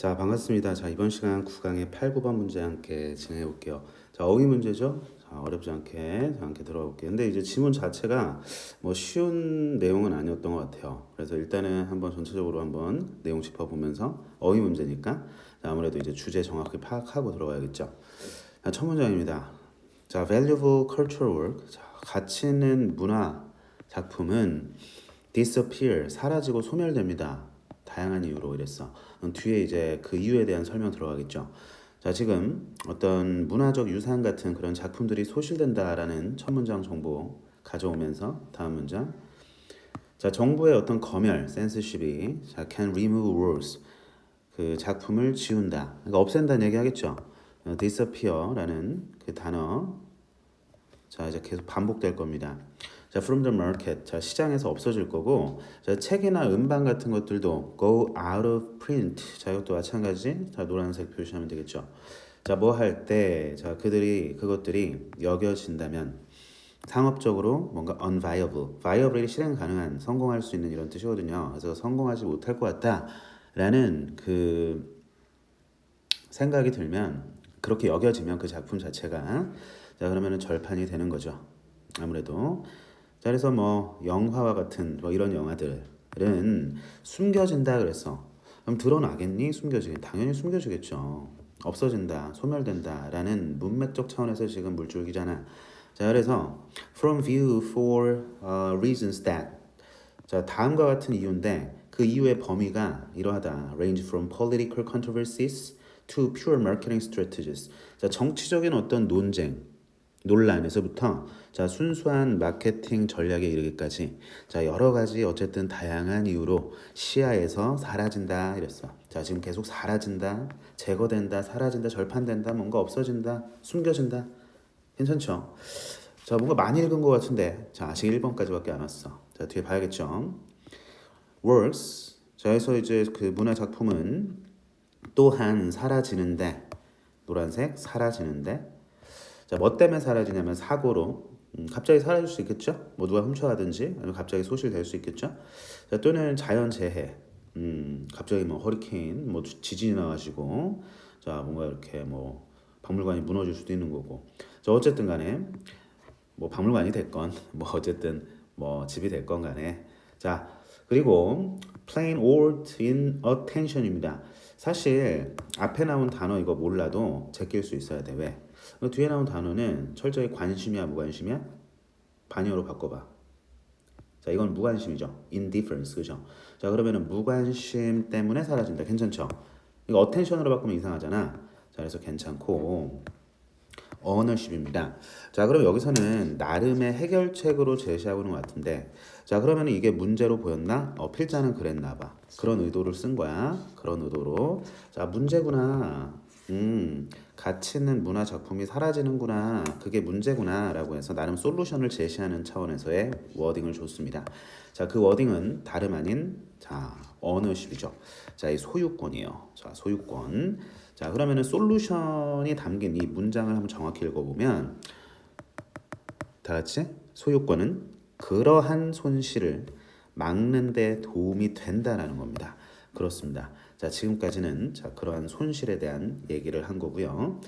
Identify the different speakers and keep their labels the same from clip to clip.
Speaker 1: 자, 반갑습니다. 자, 이번 시간 9강의 8, 9번 문제 함께 진행해 볼게요. 자, 어휘 문제죠? 자, 어렵지 않게, 자, 함께 들어가 볼게요. 근데 이제 지문 자체가 뭐 쉬운 내용은 아니었던 것 같아요. 그래서 일단은 한번 전체적으로 한번 내용 짚어보면서 어휘 문제니까 자, 아무래도 이제 주제 정확히 파악하고 들어가야겠죠. 자, 첫 문장입니다. 자, valuable cultural work. 자, 가치 있는 문화 작품은 disappear, 사라지고 소멸됩니다. 다양한 이유로 이랬어. 음, 뒤에 이제 그 이유에 대한 설명 들어가겠죠. 자, 지금 어떤 문화적 유산 같은 그런 작품들이 소실된다라는 첫 문장 정보 가져오면서 다음 문장. 자, 정부의 어떤 검열, 센스십이 자, can remove words 그 작품을 지운다. 그러니까 없앤다는 얘기 하겠죠. 어, disappear라는 그 단어 자 이제 계속 반복될 겁니다. 자 from the market 자 시장에서 없어질 거고 자 책이나 음반 같은 것들도 go out of print 자 이것도 마찬가지 자 노란색 표시하면 되겠죠. 자 뭐 할 때 자 그들이 그것들이 여겨진다면 상업적으로 뭔가 unviable, viable이 실행 가능한 성공할 수 있는 이런 뜻이거든요. 그래서 성공하지 못할 것 같다라는 그 생각이 들면 그렇게 여겨지면 그 작품 자체가 자 그러면은 절판이 되는 거죠. 아무래도 자 그래서 뭐 영화와 같은 뭐 이런 영화들은 숨겨진다 그래서 그럼 드러나겠니? 숨겨지긴 당연히 숨겨지겠죠. 없어진다, 소멸된다라는 문맥적 차원에서 지금 물줄기잖아. 자 그래서 from view for uh, reasons that 자 다음과 같은 이유인데 그 이유의 범위가 이러하다 range from political controversies to pure marketing strategies 자 정치적인 어떤 논쟁 논란에서부터 자 순수한 마케팅 전략에 이르기까지 자 여러 가지 어쨌든 다양한 이유로 시야에서 사라진다 이랬어. 자 지금 계속 사라진다, 제거된다, 사라진다, 절판된다, 뭔가 없어진다, 숨겨진다. 괜찮죠? 자 뭔가 많이 읽은 것 같은데 자 아직 1번까지밖에 안 왔어. 자 뒤에 봐야겠죠. works 자 여기서 이제 그 문화 작품은 또한 사라지는데 노란색 사라지는데 자, 뭐 때문에 사라지냐면 사고로 음, 갑자기 사라질 수 있겠죠. 뭐 누가 훔쳐가든지 아니면 갑자기 소실될 수 있겠죠. 자, 또는 자연 재해, 음, 갑자기 뭐 허리케인, 뭐 지진이 나가지고 자 뭔가 이렇게 뭐 박물관이 무너질 수도 있는 거고. 자 어쨌든 간에 뭐 박물관이 됐건 뭐 어쨌든 뭐 집이 됐건 간에 자 그리고 plain old in attention입니다. 사실 앞에 나온 단어 이거 몰라도 제낄 수 있어야 돼. 왜? 그 뒤에 나온 단어는 철저히 관심이야 무관심이야? 반영으로 바꿔봐. 자 이건 무관심이죠. indifference 그죠? 자 그러면은 무관심 때문에 사라진다. 괜찮죠? 이거 attention으로 바꾸면 이상하잖아. 자 그래서 괜찮고 ownership입니다. 자 그럼 여기서는 나름의 해결책으로 제시하고 있는 것 같은데 자 그러면 이게 문제로 보였나? 어 필자는 그랬나 봐. 그런 의도를 쓴 거야. 그런 의도로 자 문제구나. 음, 가치 있는 문화 작품이 사라지는구나. 그게 문제구나 라고 해서 나름 솔루션을 제시하는 차원에서의 워딩을 줬습니다. 자, 그 워딩은 다름 아닌 자, 어너십이죠. 자, 이 소유권이에요. 자, 소유권. 자, 그러면은 솔루션이 담긴 이 문장을 한번 정확히 읽어보면 다 같이 소유권은 그러한 손실을 막는 데 도움이 된다라는 겁니다. 그렇습니다. 자, 지금까지는 자, 그러한 손실에 대한 얘기를 한 거고요.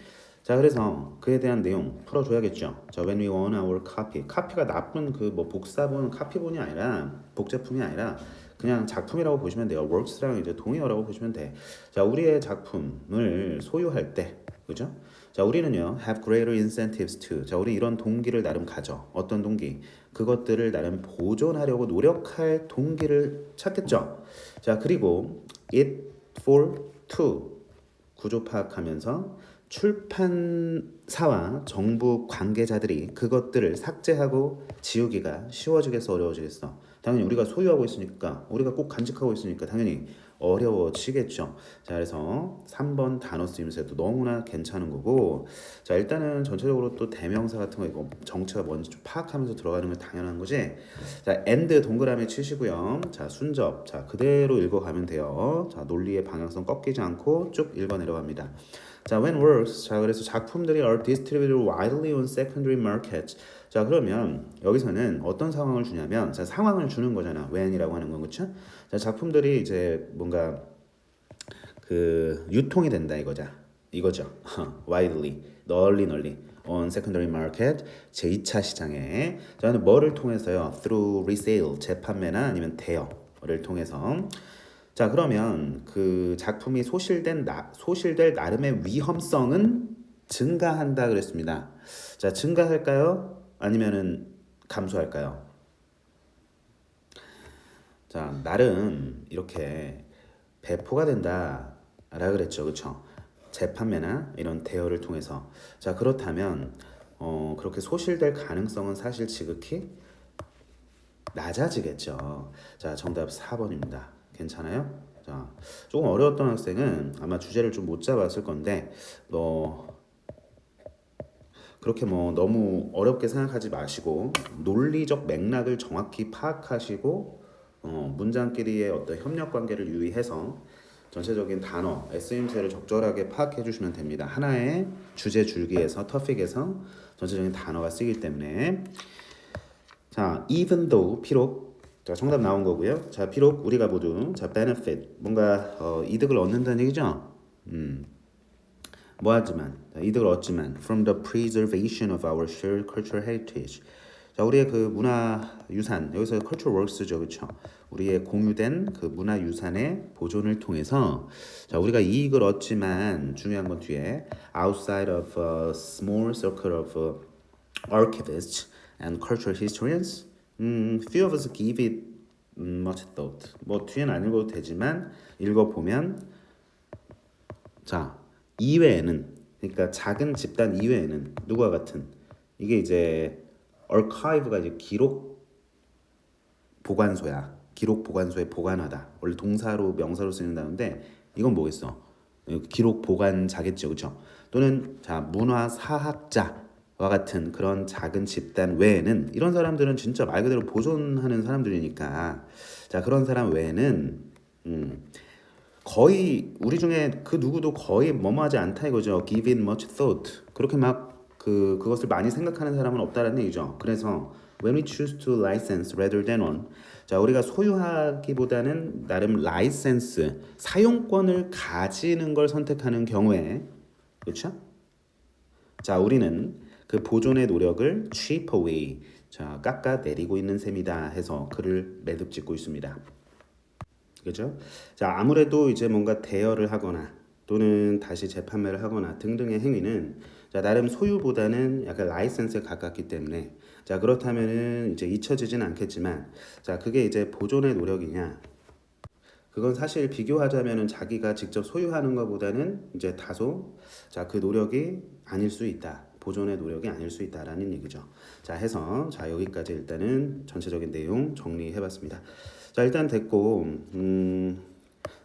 Speaker 1: 자, 그래서 그에 대한 내용 풀어줘야겠죠. 자, when we want our copy. 카피가 나쁜 그 뭐 복사본 카피본이 아니라 복제품이 아니라 그냥 작품이라고 보시면 돼요. works랑 이제 동의어라고 보시면 돼. 자, 우리의 작품을 소유할 때, 그죠? 자, 우리는요, have greater incentives to. 자, 우리 이런 동기를 나름 가져. 어떤 동기? 그것들을 나름 보존하려고 노력할 동기를 찾겠죠. 자, 그리고 it for to 구조 파악하면서 출판사와 정부 관계자들이 그것들을 삭제하고 지우기가 쉬워지겠어 어려워지겠어? 당연히 우리가 소유하고 있으니까 우리가 꼭 간직하고 있으니까 당연히 어려워지겠죠. 자, 그래서 3번 단어 쓰임새도 너무나 괜찮은 거고, 자, 일단은 전체적으로 또 대명사 같은 거 이거 정체가 뭔지 좀 파악하면서 들어가는 게 당연한 거지. 자, and 동그라미 치시고요. 자, 순접. 자, 그대로 읽어가면 돼요. 자, 논리의 방향성 꺾이지 않고 쭉 읽어 내려갑니다. 자, when works. 자, 그래서 작품들이 are distributed widely on secondary markets. 자, 그러면 여기서는 어떤 상황을 주냐면 자, 상황을 주는 거잖아. when이라고 하는 건 그렇죠? 자, 작품들이 이제 뭔가 그 유통이 된다 이거죠. 이거죠. widely, 널리 널리 on secondary market 제2차 시장에 저는 뭐를 통해서요? through resale 재판매나 아니면 대여를 통해서 자 그러면 그 작품이 소실된 나, 소실될 나름의 위험성은 증가한다 그랬습니다. 자 증가할까요? 아니면은 감소할까요? 자 나름 이렇게 배포가 된다 라 그랬죠, 그렇죠? 재판매나 이런 대여를 통해서 자 그렇다면 어, 그렇게 소실될 가능성은 사실 지극히 낮아지겠죠. 자 정답 4번입니다. 괜찮아요? 자 조금 어려웠던 학생은 아마 주제를 좀 못 잡았을 건데 뭐 그렇게 뭐 너무 어렵게 생각하지 마시고 논리적 맥락을 정확히 파악하시고 어, 문장끼리의 어떤 협력 관계를 유의해서 전체적인 단어, SM세를 적절하게 파악해 주시면 됩니다. 하나의 주제 줄기에서 터픽에서 전체적인 단어가 쓰이기 때문에 자, even though 비록 자, 정답 나온 거고요. 자, 비록 우리가 모두 자, benefit 뭔가 어, 이득을 얻는다는 얘기죠. 음. 뭐하지만 자, 이득을 얻지만 from the preservation of our shared cultural heritage 자 우리의 그 문화 유산 여기서 cultural works죠 그렇죠 우리의 공유된 그 문화 유산의 보존을 통해서 자 우리가 이익을 얻지만 중요한 건 뒤에 outside of a small circle of uh, archivists and cultural historians 음, few of us give it 음, much thought 뭐 뒤에는 안 읽어도 되지만 읽어보면 자 이외에는 그러니까 작은 집단 이외에는 누구와 같은 이게 이제 archive가 이제 기록 보관소야. 기록 보관소에 보관하다. 원래 동사로 명사로 쓰는 단어인데 이건 뭐겠어? 기록 보관자겠죠, 그렇죠? 또는 자 문화 사학자 와 같은 그런 작은 집단 외에는 이런 사람들은 진짜 말 그대로 보존하는 사람들이니까 자 그런 사람 외에는 음, 거의 우리 중에 그 누구도 거의 뭐뭐하지 않다 이거죠. Give it much thought. 그렇게 막 그 그것을 많이 생각하는 사람은 없다라는 얘기죠. 그래서 when we choose to license rather than own, 자 우리가 소유하기보다는 나름 라이센스 사용권을 가지는 걸 선택하는 경우에 그렇죠? 자 우리는 그 보존의 노력을 chip away 자 깎아 내리고 있는 셈이다 해서 글을 매듭 짓고 있습니다. 그죠? 자 아무래도 이제 뭔가 대여를 하거나 또는 다시 재판매를 하거나 등등의 행위는 자 나름 소유보다는 약간 라이센스에 가깝기 때문에 자 그렇다면은 이제 잊혀지지는 않겠지만 자 그게 이제 보존의 노력이냐? 그건 사실 비교하자면은 자기가 직접 소유하는 것보다는 이제 다소 자 그 노력이 아닐 수 있다. 보존의 노력이 아닐 수 있다라는 얘기죠. 자 해서 자 여기까지 일단은 전체적인 내용 정리해 봤습니다 자 일단 됐고 음,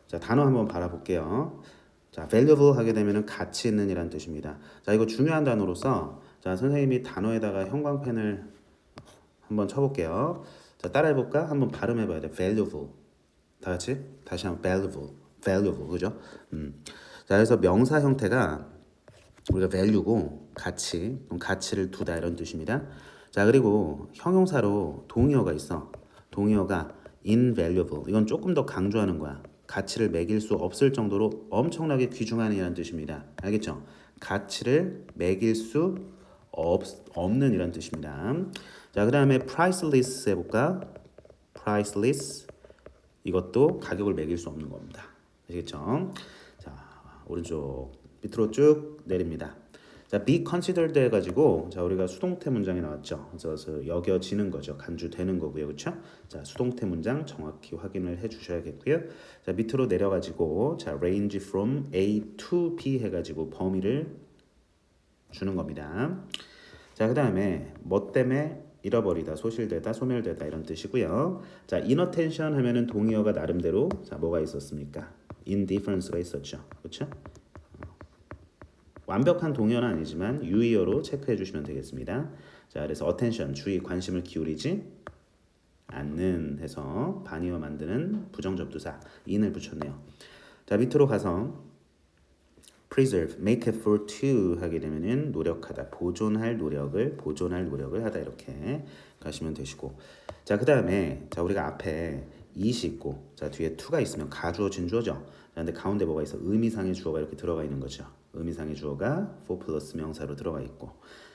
Speaker 1: 자 단어 한번 바라볼게요. 자 valuable 하게 되면은 가치 있는 이란 뜻입니다. 자 이거 중요한 단어로서 자 선생님이 단어에다가 형광펜을 한번 쳐볼게요. 자 따라해볼까? 한번 발음해봐야 돼. valuable. 다 같이? 다시 한번 valuable. valuable. 그죠? 음. 자 그래서 명사 형태가 우리가 value고 가치 가치를 두다 이런 뜻입니다. 자 그리고 형용사로 동의어가 있어. 동의어가 invaluable. 이건 조금 더 강조하는 거야. 가치를 매길 수 없을 정도로 엄청나게 귀중한 이라는 뜻입니다. 알겠죠? 가치를 매길 수 없, 없는 이런 뜻입니다. 자 그 다음에 priceless 해볼까? priceless. 이것도 가격을 매길 수 없는 겁니다. 아시겠죠? 자 오른쪽 밑으로 쭉 내립니다 자, be considered 해가지고 자 우리가 수동태 문장이 나왔죠. 그래서 여겨지는 거죠. 간주되는 거고요, 그렇죠? 자, 수동태 문장 정확히 확인을 해주셔야겠고요. 자, 밑으로 내려가지고 자, range from A to B 해가지고 범위를 주는 겁니다. 자, 그 다음에 뭐 때문에 잃어버리다, 소실되다, 소멸되다 이런 뜻이고요. 자, inattention 하면은 동의어가 나름대로 자 뭐가 있었습니까? indifference가 있었죠, 그렇죠? 완벽한 동의어는 아니지만 유의어로 체크해 주시면 되겠습니다. 자, 그래서 attention 주의 관심을 기울이지 않는 해서 반의어 만드는 부정접두사 in을 붙였네요. 자, 밑으로 가서 preserve, make effort to 하게 되면은 노력하다, 보존할 노력을 보존할 노력을 하다 이렇게 가시면 되시고 자, 그 다음에 자, 우리가 앞에 it이 있고 자 뒤에 to가 있으면 가주어 진주어죠. 자 근데 가운데 뭐가 있어? 의미상의 주어가 이렇게 들어가 있는 거죠. 의미상의 주어가 for 플러스 명사로 들어가 있고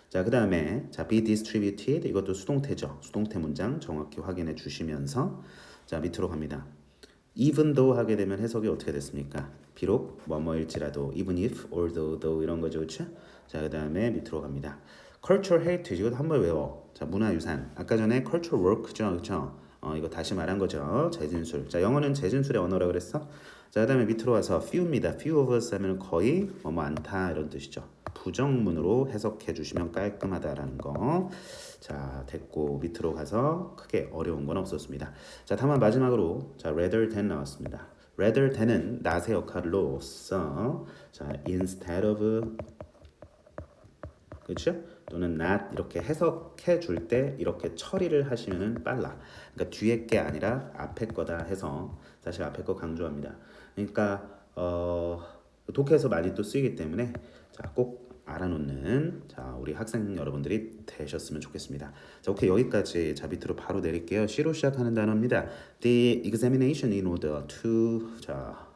Speaker 1: 자 그 다음에 자 be distributed 이것도 수동태죠. 수동태 문장 정확히 확인해 주시면서 자 밑으로 갑니다. even though 하게 되면 해석이 어떻게 됐습니까? 비록 뭐뭐일지라도 even if, although, though 이런 거죠, 그렇죠? 자 그 다음에 밑으로 갑니다. cultural heritage 이것도 한번 외워. 자 문화유산. 아까 전에 cultural work죠, 그렇죠? 어 이거 다시 말한 거죠. 재진술. 자 영어는 재진술의 언어라 그랬어. 자 그 다음에 밑으로 와서 few입니다. few of us 하면 거의 뭐 많다 이런 뜻이죠. 부정문으로 해석해 주시면 깔끔하다라는 거. 자 됐고 밑으로 가서 크게 어려운 건 없었습니다. 자 다만 마지막으로 자 rather than 나왔습니다. rather than은 not의 역할로서 자 instead of 그렇죠? 또는 not 이렇게 해석해 줄 때 이렇게 처리를 하시면은 빨라. 그러니까 뒤에 게 아니라 앞에 거다 해서 사실 앞에 거 강조합니다. 그러니까 어 독해에서 많이 또 쓰이기 때문에 자 꼭 알아놓는 자 우리 학생 여러분들이 되셨으면 좋겠습니다. 자 오케이 여기까지 자 밑으로 바로 내릴게요. C로 시작하는 단어입니다. The examination in order to 자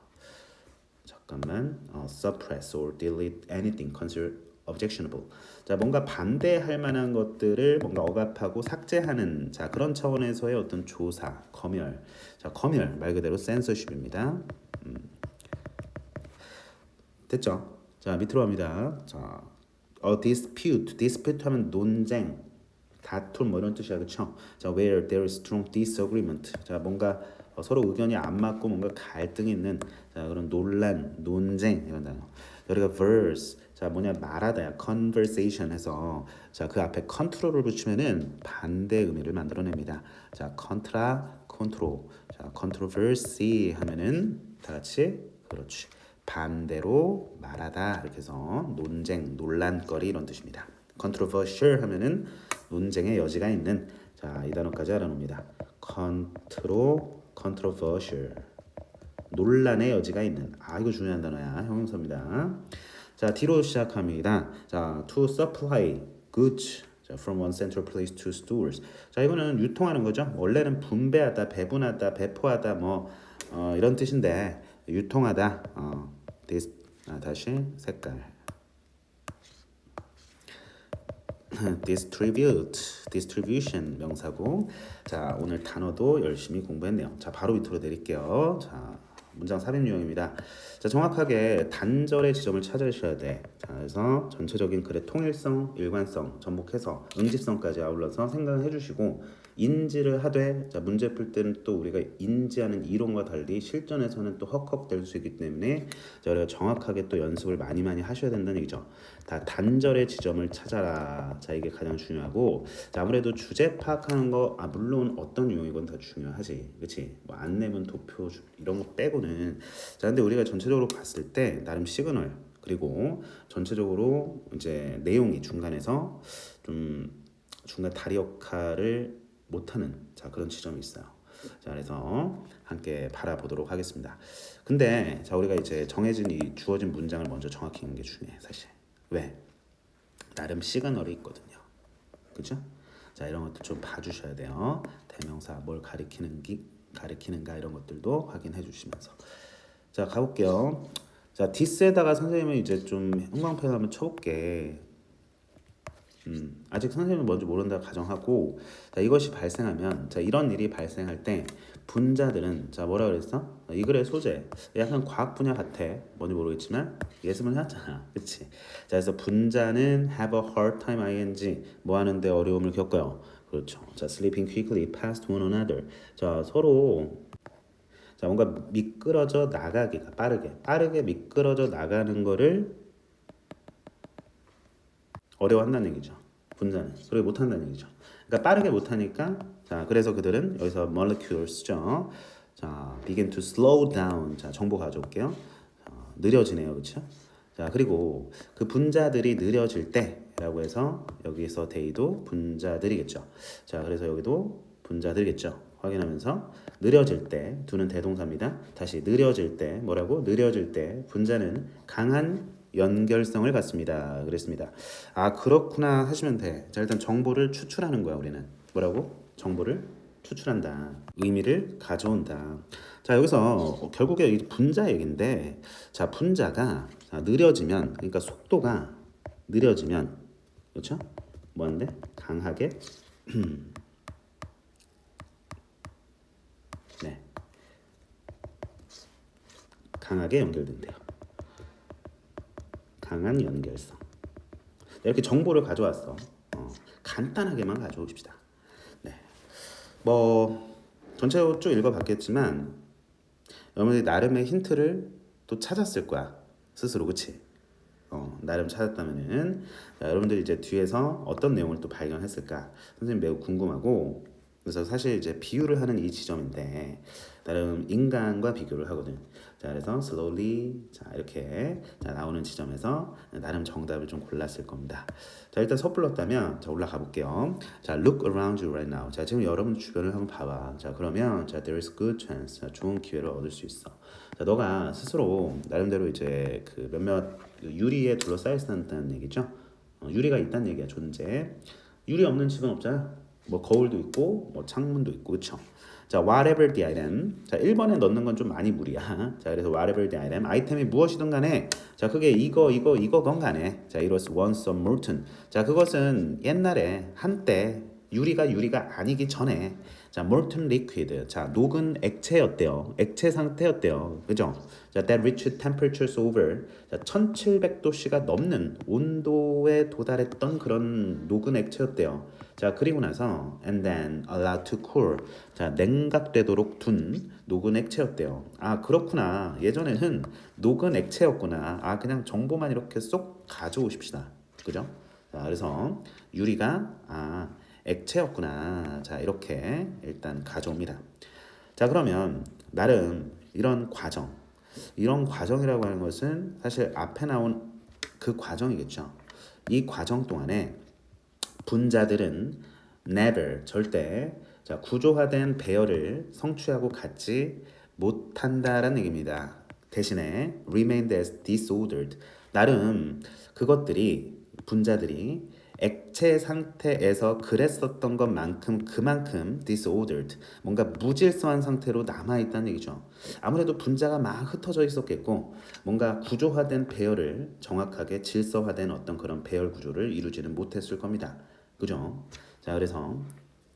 Speaker 1: 잠깐만 어, suppress or delete anything considered objectionable. 자 뭔가 반대할 만한 것들을 뭔가 억압하고 삭제하는 자 그런 차원에서의 어떤 조사, 검열. 자 검열 말 그대로 censorship입니다. 음. 됐죠? 자 밑으로 갑니다. 자 어, dispute, dispute 하면 논쟁, 다툼 뭐 이런 뜻이야 그렇죠? 자 where there is strong disagreement. 자 뭔가 어, 서로 의견이 안 맞고 뭔가 갈등이 있는 자 그런 논란, 논쟁 이런 단어. 여기가 verse 자 뭐냐 말하다야 conversation 해서 자 그 앞에 control을 붙이면은 반대 의미를 만들어냅니다. 자 contra, control. 자 controversy 하면은 다 같이 그렇지. 반대로 말하다 이렇게 해서 논쟁, 논란거리 이런 뜻입니다. controversial 하면은 논쟁의 여지가 있는 자 이 단어까지 알아놓습니다. control, controversial 논란의 여지가 있는 아 이거 중요한 단어야 형용사입니다. 자 뒤로 시작합니다. 자 to supply goods 자, from one central place to stores. 자 이거는 유통하는 거죠. 원래는 분배하다, 배분하다, 배포하다 뭐 어, 이런 뜻인데 유통하다. 어, dis, 아, 다시 색깔. distribute, distribution 명사고. 자, 오늘 단어도 열심히 공부했네요. 자, 바로 밑으로 내릴게요. 자, 문장 삽입 유형입니다. 자, 정확하게 단절의 지점을 찾으셔야 돼. 자, 그래서 전체적인 글의 통일성, 일관성, 전복해서 응집성까지 아울러서 생각을 해주시고 인지를 하되 자, 문제 풀 때는 또 우리가 인지하는 이론과 달리 실전에서는 또 헉헉 될 수 있기 때문에 자, 우리가 정확하게 또 연습을 많이 많이 하셔야 된다는 얘기죠. 다 단절의 지점을 찾아라. 자, 이게 가장 중요하고 자, 아무래도 주제 파악하는 거 아, 물론 어떤 유형이건 다 중요하지. 그렇지? 뭐 안내문, 도표 주- 이런 거 빼고는 자, 근데 우리가 전체적으로 봤을 때 나름 시그널 그리고 전체적으로 이제 내용이 중간에서 좀 중간 다리 역할을 못하는 자 그런 지점이 있어요. 자 그래서 함께 바라보도록 하겠습니다. 근데 자 우리가 이제 정해진 이 주어진 문장을 먼저 정확히 읽는 게 중요해 사실. 왜? 나름 시그널이 있거든요. 그죠? 자 이런 것도 좀 봐주셔야 돼요. 대명사 뭘 가리키는 기 가리키는가 이런 것들도 확인해 주시면서 자 가볼게요. 자 디스에다가 선생님은 이제 좀 형광펜 한번 쳐볼게. 음, 아직 선생님은 뭔지 모른다 가정하고 자 이것이 발생하면 자 이런 일이 발생할 때 분자들은 자 뭐라 그랬어? 어, 이 글의 소재 약간 과학 분야 같아. 뭔지 모르겠지만 예습을 해왔잖아. 그치? 자 그래서 분자는 have a hard time ing. 뭐 하는데 어려움을 겪어요? 그렇죠. 자 sleeping quickly past one another. 자 서로 자 뭔가 미끄러져 나가기가 빠르게 빠르게 미끄러져 나가는 거를 어려워한다는 얘기죠. 분자는 그렇게 못한다는 얘기죠. 그러니까 빠르게 못하니까 자 그래서 그들은 여기서 molecules죠. 자 begin to slow down. 자 정보 가져올게요. 자, 느려지네요, 그렇죠? 자 그리고 그 분자들이 느려질 때라고 해서 여기서 데이도 분자들이겠죠. 자 그래서 여기도 분자들이겠죠. 확인하면서 느려질 때 두는 대동사입니다. 다시 느려질 때 뭐라고? 느려질 때 분자는 강한 연결성을 갖습니다. 그랬습니다. 아 그렇구나 하시면 돼. 자 일단 정보를 추출하는 거야 우리는 뭐라고? 정보를 추출한다. 의미를 가져온다. 자 여기서 결국에 이 분자 얘기인데 자 분자가 자, 느려지면 그러니까 속도가 느려지면 그렇죠? 뭔데 강하게 네 강하게 연결된대요. 강한 연결성. 이렇게 정보를 가져왔어. 어, 간단하게만 가져오십시다. 네. 뭐 전체적으로 쭉 읽어봤겠지만 여러분들이 나름의 힌트를 또 찾았을 거야 스스로 그치? 어, 나름 찾았다면은 자, 여러분들이 이제 뒤에서 어떤 내용을 또 발견했을까 선생님 매우 궁금하고 그래서 사실 이제 비유를 하는 이 지점인데 나름 인간과 비교를 하거든. 자 그래서 slowly 자 이렇게 자, 나오는 지점에서 나름 정답을 좀 골랐을 겁니다. 자 일단 섣불렀다면 자 올라가 볼게요. 자 look around you right now. 자 지금 여러분 주변을 한번 봐봐. 자 그러면 자 there is good chance. 자, 좋은 기회를 얻을 수 있어. 자 너가 스스로 나름대로 이제 그 몇몇 그 유리에 둘러싸여 있다는 얘기죠. 어, 유리가 있다는 얘기야 존재. 유리 없는 집은 없잖아. 뭐 거울도 있고 뭐 창문도 있고 그렇죠. 자, whatever the item. 자, 1번에 넣는 건 좀 많이 무리야. 자, 그래서 whatever the item. 아이템이 무엇이든 간에 자, 그게 이거 이거 이거건 간에 자, it was once a molten. 자, 그것은 옛날에 한때 유리가 유리가 아니기 전에 자, molten liquid. 자, 녹은 액체였대요. 액체 상태였대요. 그죠? 자, that reached temperatures over. 자, 1700도씨가 넘는 온도에 도달했던 그런 녹은 액체였대요. 자, 그리고 나서 and then allowed to cool. 자, 냉각되도록 둔 녹은 액체였대요. 아, 그렇구나. 예전에는 녹은 액체였구나. 아, 그냥 정보만 이렇게 쏙 가져오십시다. 그죠? 자, 그래서 유리가 아, 액체였구나. 자, 이렇게 일단 가져옵니다. 자, 그러면 나름 이런 과정, 이런 과정이라고 하는 것은 사실 앞에 나온 그 과정이겠죠. 이 과정 동안에 분자들은 never 절대 자, 구조화된 배열을 성취하고 갖지 못한다라는 얘기입니다. 대신에 remained as disordered 나름 그것들이 분자들이 액체 상태에서 그랬었던 것만큼 그만큼 disordered 뭔가 무질서한 상태로 남아 있다는 얘기죠. 아무래도 분자가 막 흩어져 있었겠고 뭔가 구조화된 배열을 정확하게 질서화된 어떤 그런 배열 구조를 이루지는 못했을 겁니다. 그죠? 자 그래서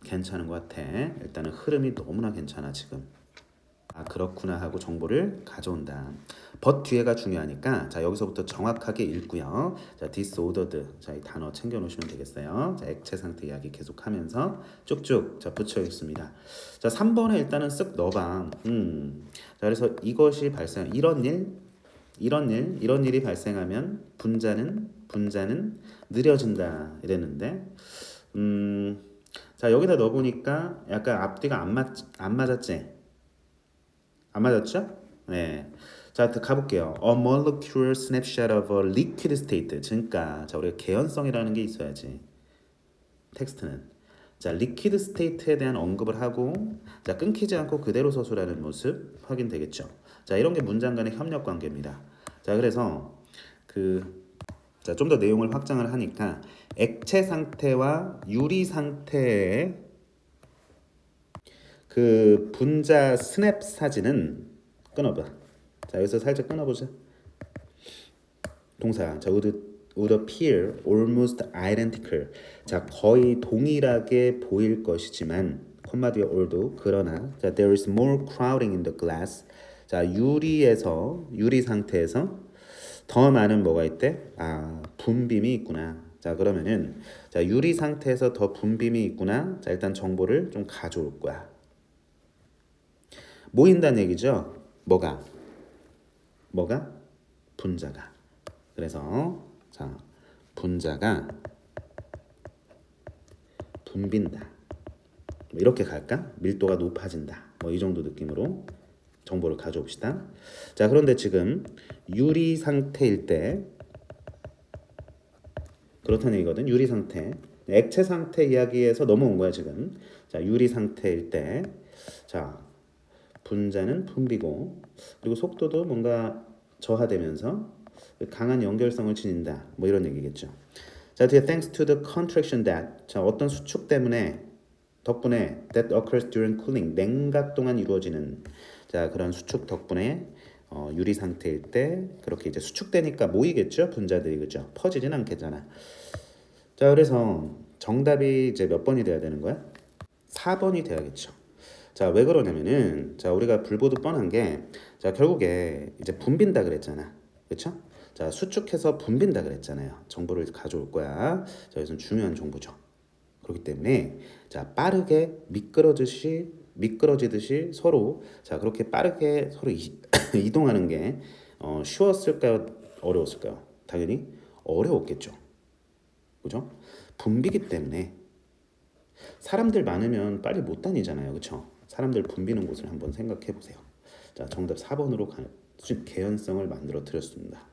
Speaker 1: 괜찮은 것 같아. 일단은 흐름이 너무나 괜찮아 지금. 아 그렇구나 하고 정보를 가져온다. but 뒤에가 중요하니까 자 여기서부터 정확하게 읽고요. 자 disordered 자 이 단어 챙겨 놓으시면 되겠어요. 자 액체 상태 이야기 계속 하면서 쭉쭉 자 붙여있습니다. 자 3번에 일단은 쓱 넣어 봐. 음. 자 그래서 이것이 발생 이런 일 이런 일 이런 일이 발생하면 분자는 분자는 느려진다 이랬는데 음. 자 여기다 넣어 보니까 약간 앞뒤가 안 맞 안 맞았지? 안 맞았죠? 네. 자, 또 가볼게요. A molecular snapshot of a liquid state. 그러니까 자, 우리가 개연성이라는 게 있어야지. 텍스트는 자, liquid state에 대한 언급을 하고 자, 끊기지 않고 그대로 서술하는 모습 확인되겠죠. 자, 이런 게 문장 간의 협력 관계입니다. 자, 그래서 그 자, 좀 더 내용을 확장을 하니까 액체 상태와 유리 상태의 그 분자 스냅 사진은 끊어봐. 자 여기서 살짝 끊어보자. 동사 자 would would appear almost identical. 자 거의 동일하게 보일 것이지만 콤마 뒤에 all도 그러나 자 there is more crowding in the glass. 자 유리에서 유리 상태에서 더 많은 뭐가 있대? 아 분빔이 있구나. 자 그러면은 자 유리 상태에서 더 분빔이 있구나. 자 일단 정보를 좀 가져올 거야. 모인다는 얘기죠. 뭐가? 뭐가? 분자가. 그래서 자 분자가 붐빈다. 뭐 이렇게 갈까? 밀도가 높아진다. 뭐 이 정도 느낌으로 정보를 가져옵시다. 자 그런데 지금 유리 상태일 때 그렇다는 얘기거든. 유리 상태. 액체 상태 이야기에서 넘어온 거야 지금. 자 유리 상태일 때. 자 분자는 붐비고 그리고 속도도 뭔가 저하되면서 강한 연결성을 지닌다. 뭐 이런 얘기겠죠. 자, 뒤에 thanks to the contraction that. 자, 어떤 수축 때문에 덕분에 that occurs during cooling. 냉각 동안 이루어지는 자 그런 수축 덕분에 어, 유리 상태일 때 그렇게 이제 수축되니까 모이겠죠? 분자들이. 그죠? 퍼지진 않겠잖아. 자 그래서 정답이 이제 몇 번이 돼야 되는 거야? 4번이 돼야겠죠 자 왜 그러냐면은 자 우리가 불보듯 뻔한 게 자 결국에 이제 분빈다 그랬잖아. 그렇죠 자 수축해서 분빈다 그랬잖아요. 정보를 가져올 거야. 자 여기서 중요한 정보죠. 그렇기 때문에 자 빠르게 미끄러지듯이 미끄러지듯이 서로 자 그렇게 빠르게 서로 이, 이동하는 게 어, 쉬웠을까요? 어려웠을까요? 당연히 어려웠겠죠. 그죠? 분비기 때문에. 사람들 많으면 빨리 못 다니잖아요. 그쵸 사람들 붐비는 곳을 한번 생각해 보세요 자 정답 4번으로 가, 개연성을 만들어 드렸습니다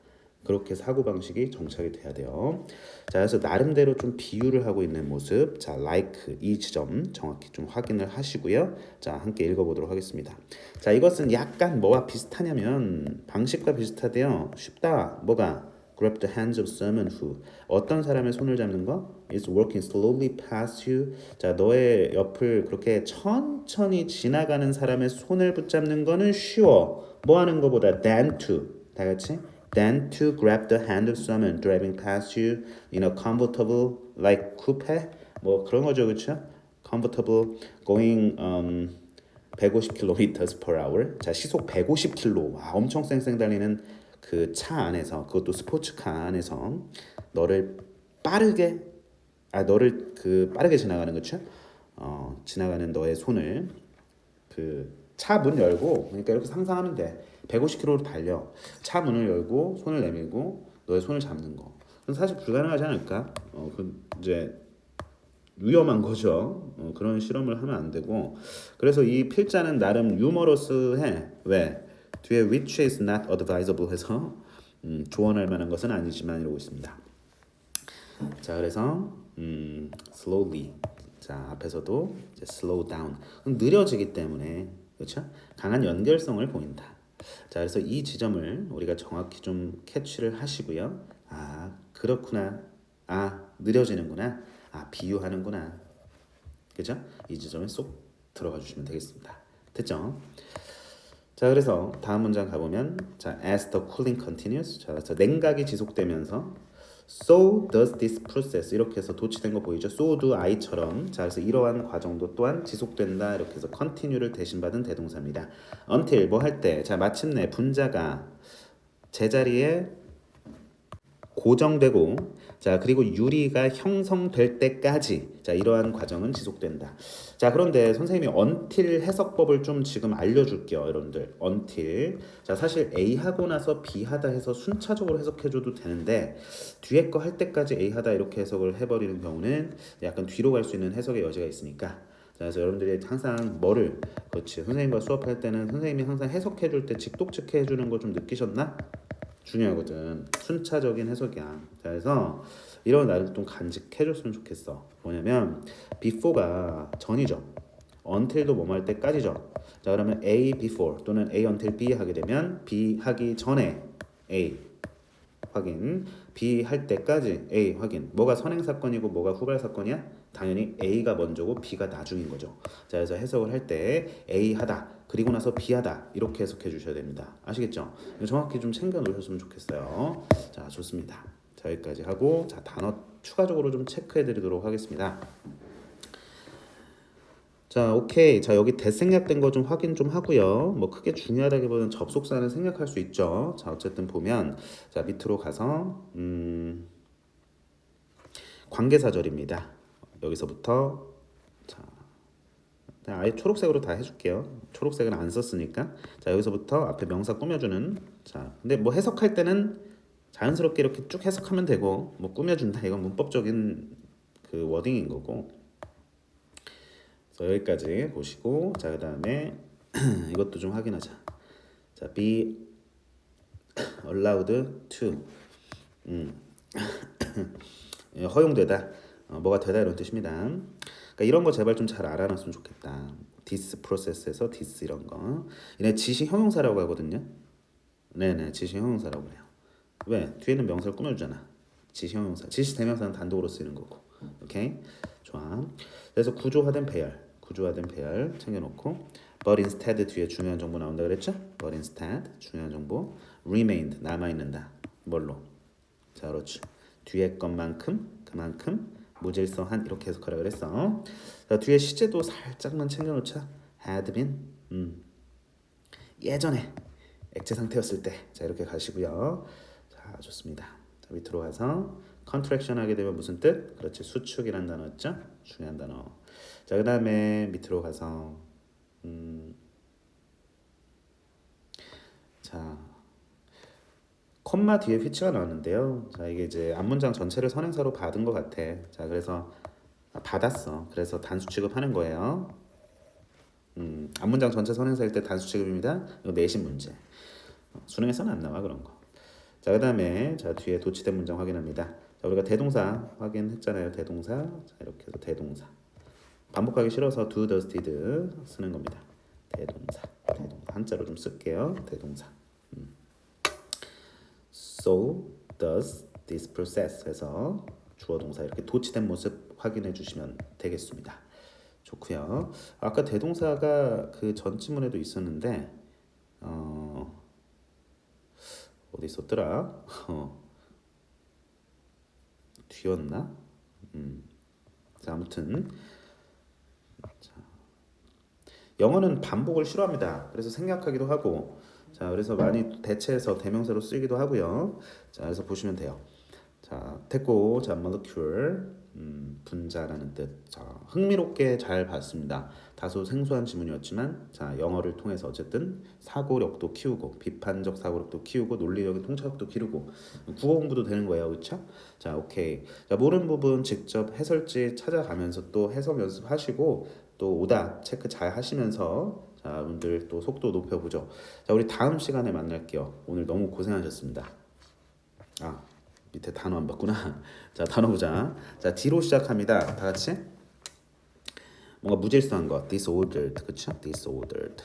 Speaker 1: 그렇게 사고방식이 정착이 돼야 돼요. 자, 그래서 나름대로 좀 비유를 하고 있는 모습. 자, like 이 지점 정확히 좀 확인을 하시고요. 자, 함께 읽어보도록 하겠습니다. 자, 이것은 약간 뭐와 비슷하냐면 방식과 비슷하대요. 쉽다. 뭐가? Grab the hands of someone who 어떤 사람의 손을 잡는 거 is working slowly past you. 자, 너의 옆을 그렇게 천천히 지나가는 사람의 손을 붙잡는 거는 쉬워. 뭐 하는 거보다 than to. 다 같이 than to grab the hand of someone driving past you in a comfortable like coupe 뭐 그런 거죠 그렇죠? comfortable going um, 150km per hour 자 시속 150km 와 엄청 쌩쌩 달리는 그 차 안에서 그것도 스포츠카 안에서 너를 빠르게 아 너를 그 빠르게 지나가는 거죠? 어 지나가는 너의 손을 그 차 문 열고 그러니까 이렇게 상상하면 돼 150km로 달려 차 문을 열고 손을 내밀고 너의 손을 잡는 거 그건 사실 불가능하지 않을까? 어, 그 이제 위험한 거죠. 어, 그런 실험을 하면 안 되고 그래서 이 필자는 나름 유머러스해. 왜? 뒤에 which is not advisable 해서 음, 조언할 만한 것은 아니지만 이러고 있습니다. 자 그래서 음, slowly 자 앞에서도 이제 slow down 느려지기 때문에 그렇죠? 강한 연결성을 보인다. 자 그래서 이 지점을 우리가 정확히 좀 캐치를 하시고요. 아 그렇구나. 아 느려지는구나. 아 비유하는구나. 그죠? 이 지점에 쏙 들어가 주시면 되겠습니다. 됐죠? 자 그래서 다음 문장 가보면 자 as the cooling continues. 자 그래서 냉각이 지속되면서 so does this process. 이렇게 해서 도치된 거 보이죠? so do I처럼. 자 그래서 이러한 과정도 또한 지속된다. 이렇게 해서 continue를 대신받은 대동사입니다. until 뭐 할 때? 자 마침내 분자가 제자리에 고정되고 자 그리고 유리가 형성될 때까지 자 이러한 과정은 지속된다. 자 그런데 선생님이 until 해석법을 좀 지금 알려 줄게요, 여러분들. until 자 사실 A 하고 나서 B 하다 해서 순차적으로 해석해 줘도 되는데 뒤에 거 할 때까지 A 하다 이렇게 해석을 해 버리는 경우는 약간 뒤로 갈 수 있는 해석의 여지가 있으니까. 자, 그래서 여러분들이 항상 뭐를 그렇지 선생님과 수업할 때는 선생님이 항상 해석해 줄 때 직독측해 주는 거 좀 느끼셨나? 중요하거든. 순차적인 해석이야. 자, 그래서 이런 나를 좀 간직해줬으면 좋겠어. 뭐냐면 before가 전이죠. until도 뭐뭐 할 때까지죠. 자, 그러면 A before 또는 A until B 하게 되면 B 하기 전에 A 확인, B 할 때까지 A 확인. 뭐가 선행 사건이고 뭐가 후발 사건이야? 당연히 A가 먼저고 B가 나중인 거죠. 자, 그래서 해석을 할 때 A 하다 그리고 나서 B 하다 이렇게 해석해 주셔야 됩니다. 아시겠죠? 정확히 좀 챙겨 놓으셨으면 좋겠어요. 자, 좋습니다. 자, 여기까지 하고 자, 단어 추가적으로 좀 체크해 드리도록 하겠습니다. 자, 오케이. 자, 여기 대생략된 거 좀 확인 좀 하고요. 뭐 크게 중요하다기보다는 접속사는 생략할 수 있죠. 자, 어쨌든 보면 자, 밑으로 가서 음 관계사절입니다. 여기서부터 아예 초록색으로 다 해줄게요. 초록색은 안 썼으니까. 자, 여기서부터 앞에 명사 꾸며주는. 자, 근데 뭐 해석할 때는 자연스럽게 이렇게 쭉 해석하면 되고, 뭐 꾸며준다. 이건 문법적인 그 워딩인 거고. 그래서 여기까지 보시고, 자, 그 다음에 이것도 좀 확인하자. 자, be allowed to. 음. 예, 허용되다. 어, 뭐가 되다 이런 뜻입니다. 그러니까 이런 거 제발 좀 잘 알아놨으면 좋겠다. this process에서 this 이런 거. 얘네 지시 형용사라고 하거든요. 네네 지시 형용사라고 그래요. 왜? 뒤에는 명사를 꾸며주잖아. 지시 형용사. 지시 대명사는 단독으로 쓰이는 거고. 오케이? 좋아. 그래서 구조화된 배열, 구조화된 배열 챙겨놓고 but instead 뒤에 중요한 정보 나온다 그랬죠? but instead 중요한 정보 remained 남아 있는다. 뭘로? 자, 그렇지. 뒤에 것만큼 그만큼 무질서 한 이렇게 해석하라 그랬어. 자, 뒤에 시제도 살짝만 챙겨놓자. had been 음. 예전에 액체 상태였을 때. 자, 이렇게 가시고요. 자, 좋습니다. 자, 밑으로 가서 contraction 하게 되면 무슨 뜻? 그렇지. 수축이란 단어였죠? 중요한 단어. 자, 그다음에 밑으로 가서 음. 자, 콤마 뒤에 휘치가 나왔는데요. 자, 이게 이제 앞문장 전체를 선행사로 받은 것 같아. 자, 그래서 아, 받았어. 그래서 단수 취급하는 거예요. 음, 앞문장 전체 선행사일 때 단수 취급입니다. 이거 내신 문제. 어, 수능에서는 안 나와 그런 거. 자, 그다음에 자 뒤에 도치된 문장 확인합니다. 자, 우리가 대동사 확인했잖아요. 대동사. 자, 이렇게 해서 대동사. 반복하기 싫어서 do, does, did 쓰는 겁니다. 대동사. 대동사. 한자로 좀 쓸게요. 대동사. So does this process 해서 주어 동사 이렇게 도치된 모습 확인해 주시면 되겠습니다. 좋고요. 아까 대동사가 그 전지문에도 있었는데 어 어디 있었더라? 어 뒤였나? 음. 자, 아무튼 자, 영어는 반복을 싫어합니다. 그래서 생략하기도 하고 자, 그래서 많이 대체해서 대명사로 쓰기도 하고요. 자, 그래서 보시면 돼요. 자, 됐고, 자, molecule, 음, 분자라는 뜻. 자, 흥미롭게 잘 봤습니다. 다소 생소한 지문이었지만, 자, 영어를 통해서 어쨌든 사고력도 키우고, 비판적 사고력도 키우고, 논리적인 통찰력도 기르고, 국어 공부도 되는 거예요, 그렇죠? 자, 오케이. 자, 모르는 부분 직접 해설지 찾아가면서 또 해석 연습하시고, 또 오답 체크 잘 하시면서 자, 여러분들 또 속도 높여보죠. 자, 우리 다음 시간에 만날게요. 오늘 너무 고생하셨습니다. 아, 밑에 단어 안 봤구나. 자, 단어 보자. 자, D로 시작합니다. 다 같이. 뭔가 무질서한 것. disordered. 그쵸? disordered.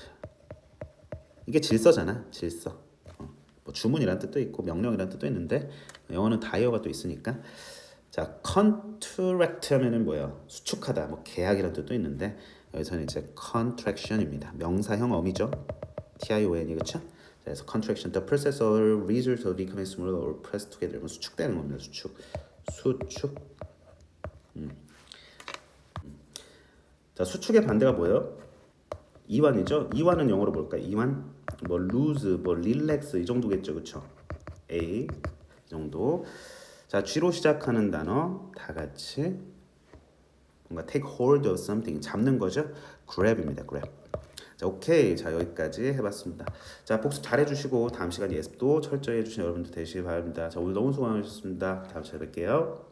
Speaker 1: 이게 질서잖아. 질서. 어, 뭐 주문이란 뜻도 있고 명령이란 뜻도 있는데 영어는 다이어가 또 있으니까 자, contract 하면은 뭐예요? 수축하다, 뭐 계약이라는 뜻도 있는데 여기서는 이제 contraction입니다. 명사형 어미죠. T-I-O-N이 그렇죠? 자, 그래서 contraction, the process or result of smaller or pressed together. 뭐 수축되는 겁니다. 수축, 수축. 음. 음. 자, 수축의 반대가 뭐예요? 이완이죠. 이완은 영어로 뭘까? 이완, 뭐 lose, 뭐 relax 이 정도겠죠, 그렇죠? A 이 정도. 자, G로 시작하는 단어 다 같이 뭔가 take hold of something 잡는 거죠. grab입니다. grab. 자, 오케이. 자, 여기까지 해봤습니다. 자, 복습 잘 해주시고 다음 시간 예습도 철저히 해주신 여러분들 되시기 바랍니다. 자, 오늘 너무 수고하셨습니다. 다음 시간에 뵐게요.